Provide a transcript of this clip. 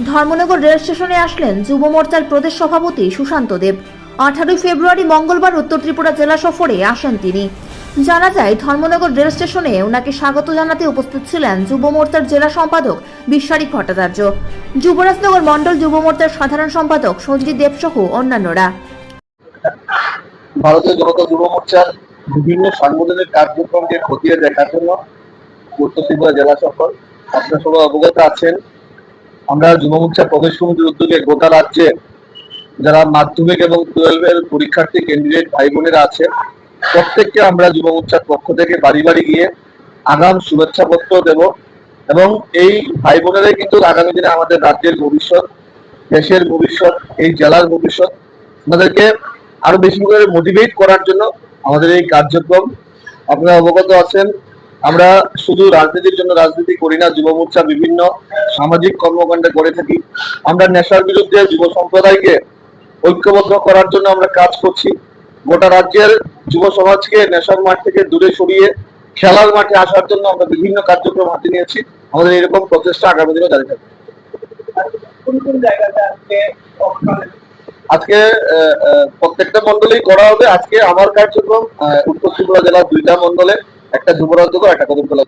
Dharmanagar rail স্টেশনে আসলেন যুব মোর্চার প্রদেশ সভাপতি সুশান্ত দেব। আঠারোই ফেব্রুয়ারি মঙ্গলবার উত্তর ত্রিপুরা জেলা সফরে আসেন তিনি। জানা যায়, ধর্মনগর রেল স্টেশনে ওনাকে স্বাগত জানাতে উপস্থিত ছিলেন যুব মোর্চার জেলা সম্পাদক বিশ্বারী ভট্টাচার্য। যুবরাজনগর মণ্ডল যুব মোর্চার সাধারণ সম্পাদক সঞ্জিত দেব সহ অন্যান্যরা। ভারতীয় জনতা যুব মোর্চার বিভিন্ন সাংগঠনিক কার্যক্রমকে খতিয়ে দেখার জন্য উত্তর ত্রিপুরা জেলা সফর আপনারা সবাই অবগত আছেন। আমরা যুব মোর্চা প্রদেশ সমিতির উদ্যোগে গোটা রাজ্যে যারা মাধ্যমিক এবং টুয়েলভের পরীক্ষার্থী ক্যান্ডিডেট ভাই বোনেরা আছে, প্রত্যেককে আমরা যুব মোর্চার পক্ষ থেকে বাড়ি বাড়ি গিয়ে আগাম শুভেচ্ছা পত্র দেব এবং এই ভাই বোনেরাই কিন্তু আগামী দিনে আমাদের রাজ্যের ভবিষ্যৎ, দেশের ভবিষ্যৎ, এই জেলার ভবিষ্যৎ, আমাদেরকে আরও বেশি করে মোটিভেট করার জন্য আমাদের এই কার্যক্রম। আপনারা অবগত আছেন আমরা শুধু রাজনীতির জন্য রাজনীতি করি না যুব মোর্চা বিভিন্ন সামাজিক কর্মকাণ্ডে করে থাকি। আমরা নেশার বিরুদ্ধে যুব সম্প্রদায়কে ঐক্যবদ্ধ করার জন্য আমরা কাজ করছি। গোটা রাজ্যের যুব সমাজকে নেশার মাঠ থেকে দূরে সরিয়ে খেলার মাঠে আসার জন্য আমরা বিভিন্ন কার্যক্রম হাতে নিয়েছি। আমাদের এরকম প্রচেষ্টা আগামী দিনে জারি থাকবে। আজকে প্রত্যেকটা মন্ডলেই করা হবে। আজকে আমার কার্যক্রম উত্তর ত্রিপুরা জেলার দুইটা মন্ডলে একটা যুবরাজ্য একটা কদমতলা